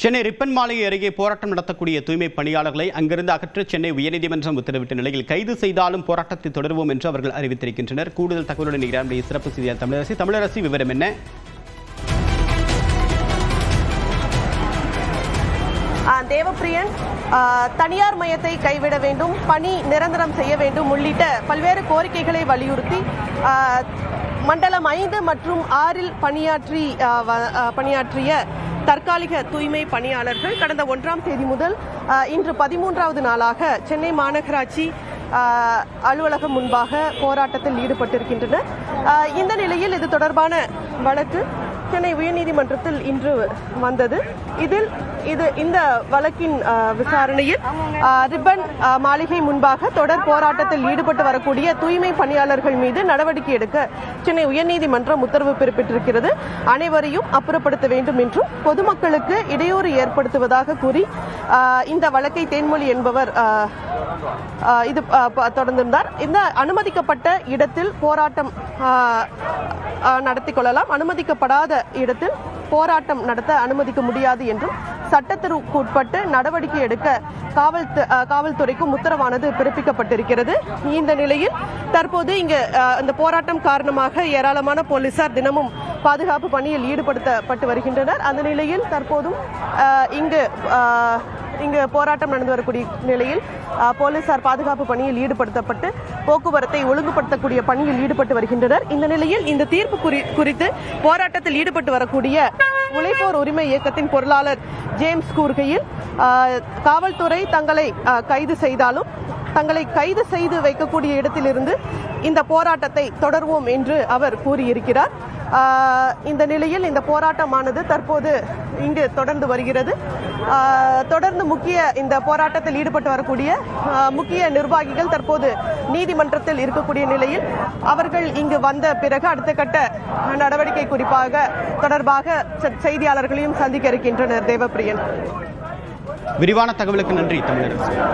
Chennai ribbon மாளிகை அருகே போராட்டம் நடத்தக்கூடிய தூய்மை பணியாளர்களை அங்கிருந்து அகற்ற சென்னை உயர்நீதிமன்றம் உத்தரவிட்ட நிலையில் கைது செய்தாலும் போராட்டத்தை தொடருவோம் என்று அவர்கள் அறிவித்திருக்கின்றனர். கூடுதல் தகவலுடன் இணைகிறார் சிறப்பு செய்தியாளர் தமிழரசி. தமிழரசி விவரம் என்ன? தேவப்பிரியன் தனியார் மையத்தை கைவிட வேண்டும் பணி நிரந்தரம் செய்ய வேண்டும் உள்ளிட்ட பல்வேறு கோரிக்கைகளை வலியுறுத்தி மண்டலம் ஐந்து மற்றும் ஆறில் பணியாற்றி பணியாற்றிய தற்காலிக தூய்மை பணியாளர்கள் கடந்த ஒன்றாம் தேதி முதல் இன்று பதிமூன்றாவது நாளாக சென்னை மாநகராட்சி அலுவலகம் முன்பாக போராட்டத்தில் ஈடுபட்டிருக்கின்றனர். இந்த நிலையில் இது தொடர்பான வழக்கு சென்னை உயர்நீதிமன்றத்தில் இன்று வந்தது. இதில் இது இந்த வழக்கின் விசாரணையில் ரிப்பன் மாளிகை முன்பாக தொடர் போராட்டத்தில் ஈடுபட்டு வரக்கூடிய தூய்மை பணியாளர்கள் மீது நடவடிக்கை எடுக்க சென்னை உயர்நீதிமன்றம் உத்தரவு பிறப்பிட்டிருக்கிறது அனைவரையும் அப்புறப்படுத்த வேண்டும் என்றும் பொதுமக்களுக்கு இடையூறு ஏற்படுத்துவதாக கூறி இந்த வழக்கை தேன்மொழி என்பவர் இது தொடர்ந்திருந்தார். இந்த அனுமதிக்கப்பட்ட இடத்தில் போராட்டம் நடத்தி கொள்ளலாம். அனுமதிக்கப்படாத இடத்தில் போராட்டம் நடத்த அனுமதிக்க முடியாது என்றும் சட்டத்திற்கு உட்பட்டு நடவடிக்கை எடுக்க காவல் காவல்துறைக்கும் உத்தரவானது பிறப்பிக்கப்பட்டிருக்கிறது. இந்த நிலையில் தற்போது இங்கு அந்த இந்த போராட்டம் காரணமாக ஏராளமான போலீசார் தினமும் பாதுகாப்பு பணியில் ஈடுபடுத்தப்பட்டு வருகின்றனர். அந்த நிலையில் தற்போதும் இங்கு இங்கு போராட்டம் நடந்து வரக்கூடிய நிலையில் போலீசார் பாதுகாப்பு பணியில் ஈடுபடுத்தப்பட்டு போக்குவரத்தை ஒழுங்குபடுத்தக்கூடிய பணியில் ஈடுபட்டு வருகின்றனர். இந்த நிலையில் இந்த தீர்ப்பு குறி- குறித்து போராட்டத்தில் ஈடுபட்டு வரக்கூடிய உழைப்போர் உரிமை இயக்கத்தின் பொருளாளர் ஜேம்ஸ் கூறுகையில் காவல்துறை தங்களை கைது செய்தாலும் தங்களை கைது செய்து வைக்கக்கூடிய இடத்திலிருந்து இந்த போராட்டத்தை தொடர்வோம் என்று அவர் கூறியிருக்கிறார். இந்த நிலையில் இந்த போராட்டமானது தற்போது இங்கு தொடர்ந்து வருகிறது. தொடர்ந்து முக்கிய இந்த போராட்டத்தில் ஈடுபட்டு வரக்கூடிய முக்கிய நிர்வாகிகள் தற்போது நீதிமன்றத்தில் இருக்கக்கூடிய நிலையில் அவர்கள் இங்கு வந்த பிறகு அடுத்த கட்ட நடவடிக்கை குறிப்பாக தொடர்பாக செ- செய்தியாளர்களையும் சந்திக்க இருக்கின்றனர் தேவப்பிரியன். விரிவான தகவலுக்கு நன்றி தமிழரசி.